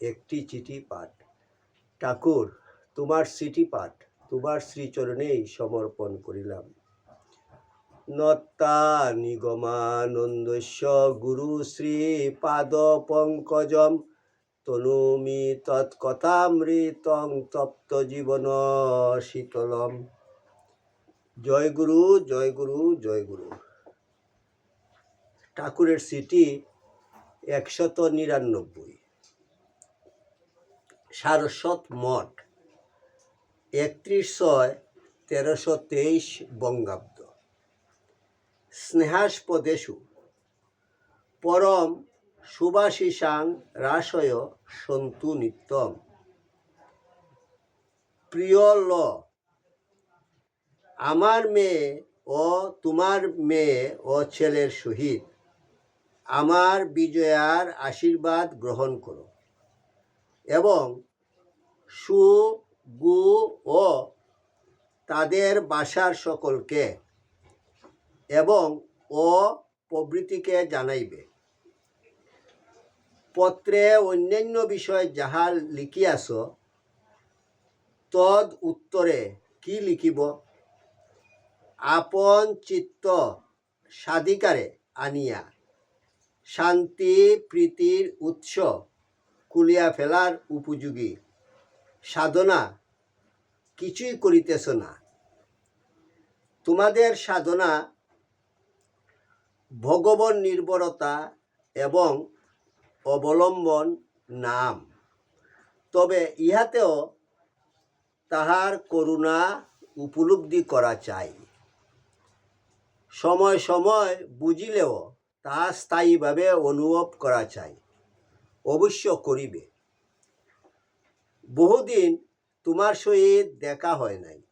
একটি চিঠি পাঠ। ঠাকুর, তোমার চিঠি পাঠ, তোমার শ্রীচরণেই সমর্পণ করিলাম। নত্তা নিগমানন্দস্য গুরু শ্রী পাদ পঙ্কজম, তনুমি তৎকথামৃতং তপ্ত জীবন শীতলম। জয় গুরু জয় গুরু জয় গুরু। ঠাকুরের সিটি একশত নিরানব্বই। সারস্বত মঠ একত্রিশ ছয় তেরোশো তেইশ বঙ্গাব্দ। স্নেহাস্পদেশু, পরম সুভাষিসাং রাসয় সন্তু নিত্যম। প্রিয় ল, আমার মেয়ে ও তোমার মেয়ে ও ছেলের সহিত আমার বিজয়ার আশীর্বাদ গ্রহণ করো। এবং সু, গু ও তাদের বাসার সকলকে এবং ও প্রভৃতিকে জানাইবে। পত্রে অন্যান্য বিষয় যাহা লিখিয়াছ, তদ উত্তরে কি লিখিব? আপন চিত্ত সাধিকারে আনিয়া শান্তি, প্রীতির উৎস কুলিয়া ফেলার উপযোগী। সাধনা, কিছুই করিতেছ না। তোমাদের সাধনা, ভগবান নির্ভরতা এবং অবলম্বন নাম। তবে ইহাতেও তাহার করুণা উপলব্ধি করা চাই। সময় সময় বুঝিলেও তাহা স্থায়ীভাবে অনুভব করা চাই। অবশ্য করিবে। বহুদিন তোমার সহিত দেখা হয় নাই।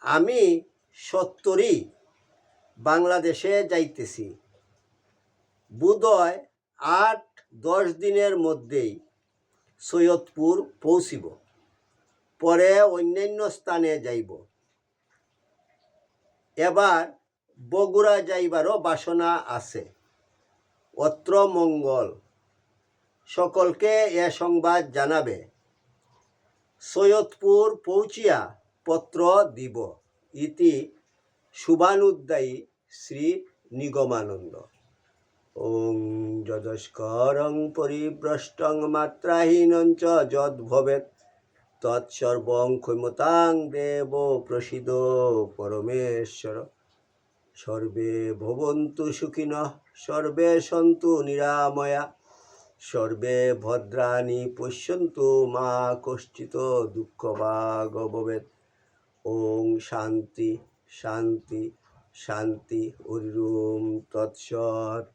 আমি সত্তরই বাংলাদেশে যাইতেছি। বোধহয় আট, দশ দিনের মধ্যেই সৈয়দপুর পৌঁছিব। পরে অন্যান্য স্থানে যাইব। এবার বগুড়া যাইবারও বাসনা আছে। অত্র মঙ্গল। সকলকে এ সংবাদ জানাবে। সৈয়দপুর পৌঁছিয়া পত্র দিব ইতি শুভানুদ্দায়ী শ্রী নিগমানন্দ। ওং যদস্করং পরিভ্রষ্টং মাত্রাহীনং চ যদ ভবেৎ তৎসর্বং ক্ষমতাং দেব প্রসিদ পরমেশ্বর। সর্বে ভবন্তু সুখিনঃ, সর্বে সন্তু নিরাময়া। সর্বে ভদ্রাণি পশ্যন্ত মা কশ্চিত দুঃখ ভবেৎ ওং শান্তি শান্তি শান্তি হরিম তৎসৎ।